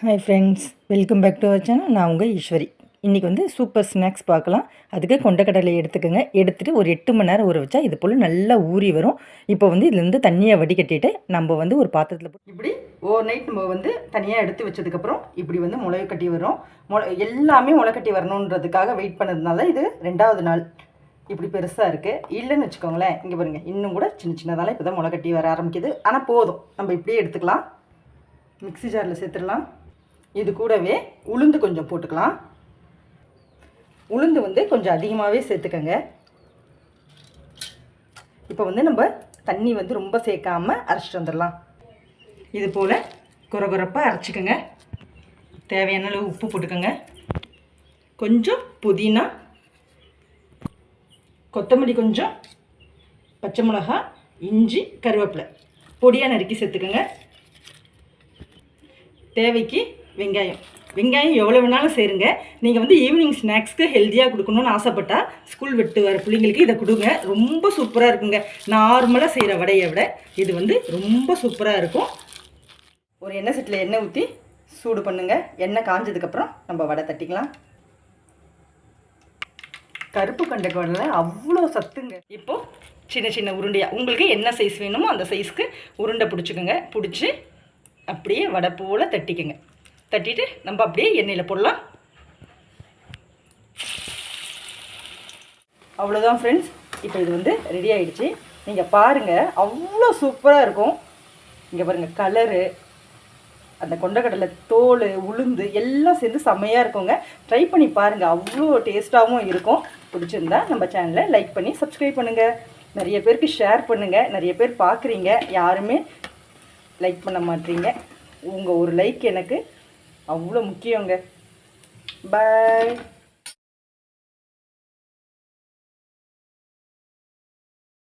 Hi friends welcome back to our channel நான் உங்கள் ஈஸ்வரி. இன்றைக்கி வந்து சூப்பர் ஸ்நாக்ஸ் பார்க்கலாம். அதுக்கு கொண்டக்கடலை எடுத்துக்கோங்க. எடுத்துகிட்டு ஒரு எட்டு மணி நேரம் ஊற வச்சா இது போல் நல்லா ஊறி வரும். இப்போ வந்து இதுலேருந்து தண்ணியை வடிகட்டிட்டு நம்ம வந்து ஒரு பாத்திரத்தில் போட்டு இப்படி ஓவர் நைட் நம்ம வந்து தனியாக எடுத்து வச்சதுக்கப்புறம் இப்படி வந்து முளை கட்டி வரும். முளை எல்லாமே முளை கட்டி வரணுன்றதுக்காக வெயிட் பண்ணதுனால இது ரெண்டாவது நாள். இப்படி பெருசாக இருக்குது இல்லைன்னு வச்சுக்கோங்களேன். இங்கே பாருங்கள் இன்னும் கூட சின்ன சின்னதால இப்போ தான் முளை கட்டி வர ஆரம்பிக்குது. ஆனால் போதும். நம்ம இப்படியே எடுத்துக்கலாம். மிக்ஸி ஜாரில் சேர்த்துடலாம். இது கூடவே உளுந்து கொஞ்சம் போட்டுக்கலாம். உளுந்து வந்து கொஞ்சம் அதிகமாகவே சேர்த்துக்கோங்க. இப்போ வந்து நம்ம தண்ணி வந்து ரொம்ப சேர்க்காம அரைச்சிட்டு வந்துடலாம். இது போல் குறகுறப்பாக அரைச்சிக்கோங்க. தேவையான அளவு உப்பு போட்டுக்கோங்க. கொஞ்சம் புதினா கொத்தமல்லி கொஞ்சம் பச்சை மிளகா இஞ்சி கருவேப்பிலை. பொடியாக நறுக்கி சேர்த்துக்கோங்க. தேவைக்கு வெங்காயம். வெங்காயம் எவ்வளோ வேணாலும் சேருங்க. நீங்கள் வந்து ஈவினிங் ஸ்நாக்ஸ்க்கு ஹெல்த்தியாக கொடுக்கணும்னு ஆசைப்பட்டால் ஸ்கூல் விட்டு வர பிள்ளைங்களுக்கு இதை கொடுங்க. ரொம்ப சூப்பராக இருக்குங்க. நார்மலாக செய்கிற வடையை விட இது வந்து ரொம்ப சூப்பராக இருக்கும். ஒரு எண்ணெய் செட்டில் எண்ணெய் ஊற்றி சூடு பண்ணுங்கள் எண்ணெய் காஞ்சதுக்கப்புறம் நம்ம வடை தட்டிக்கலாம். கருப்பு கண்ட கடலை அவ்வளோ சத்துங்க. இப்போது சின்ன சின்ன உருண்டையாக உங்களுக்கு என்ன சைஸ் வேணுமோ அந்த சைஸ்க்கு உருண்டை பிடிச்சிக்கோங்க. பிடிச்சி அப்படியே வடை போல் தட்டிக்கோங்க. தட்டிட்டு நம்ம அப்படியே எண்ணெயில் போடலாம். அவ்வளோதான் ஃப்ரெண்ட்ஸ் இப்போ இது வந்து ரெடி ஆகிடுச்சு நீங்கள் பாருங்கள் அவ்வளோ சூப்பராக இருக்கும். இங்கே பாருங்கள் கலரு அந்த கொண்டக்கடலை தோல் உளுந்து எல்லாம் சேர்ந்து செம்மையாக இருக்குங்க. ட்ரை பண்ணி பாருங்கள் அவ்வளோ டேஸ்ட்டாகவும் இருக்கும். பிடிச்சிருந்தா நம்ம சேனலை லைக் பண்ணி சப்ஸ்கிரைப் பண்ணுங்கள் நிறைய பேருக்கு ஷேர் பண்ணுங்கள் நிறைய பேர் பார்க்குறீங்க யாருமே லைக் பண்ண மாட்டீங்க. உங்கள் ஒரு லைக் எனக்கு அவ்வளோ முக்கியங்க. பாய்